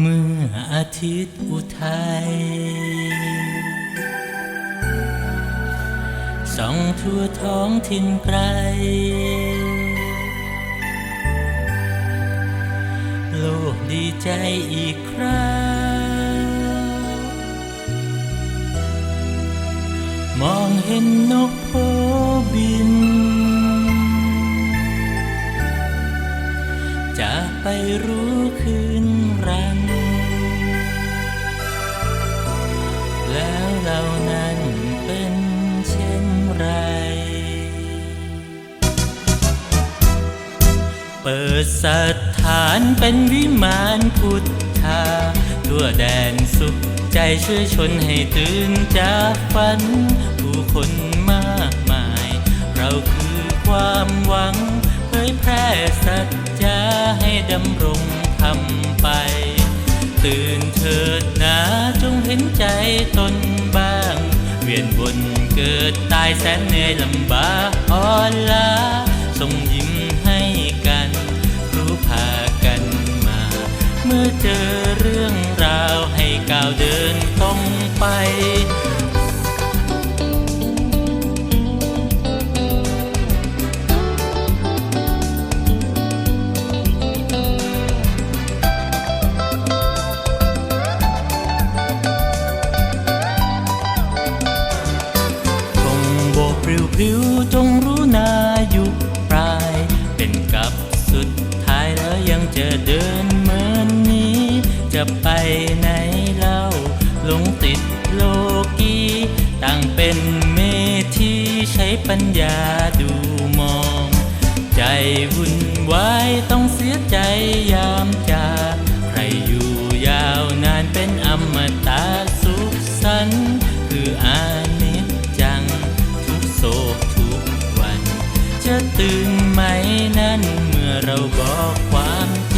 เมื่ออาทิตย์อุทัยส่องทั่วท้องถิ่นไกล โลกดีใจอีกครั้ง มองเห็นนกโพบินจะไปรู้คืน แล้านั้นเป็นเช่นไร เปิดสถานเป็นวิมานพุทธาทั่วแดนสุขใจช่วยชนให้ตื่นจากฝัน ผู้คนมากมาย เราคือความหวังเผยแพร่สัจจาให้ดำรงทำไป ตื่นเถิดนะจงเห็นใจตน วียนวนเกิดตายแสนเหนื่อยลำบากอ่อนล้าส่งยิ้มให้กัน รู้พากันมา เมื่อเจอ พริ้วจงรู้นายุคปลาย เป็นกับสุดท้ายแล้วยังจะเดินเหมือนนี้ จะไปไหนเล่าหลงติดโลกีต่างเป็นเมที่ใช้ปัญญาดูมอง ใจวุ่นวายต้องเสียใจยา ตื่นไหมนั้นเมื่อเราบอกความจริง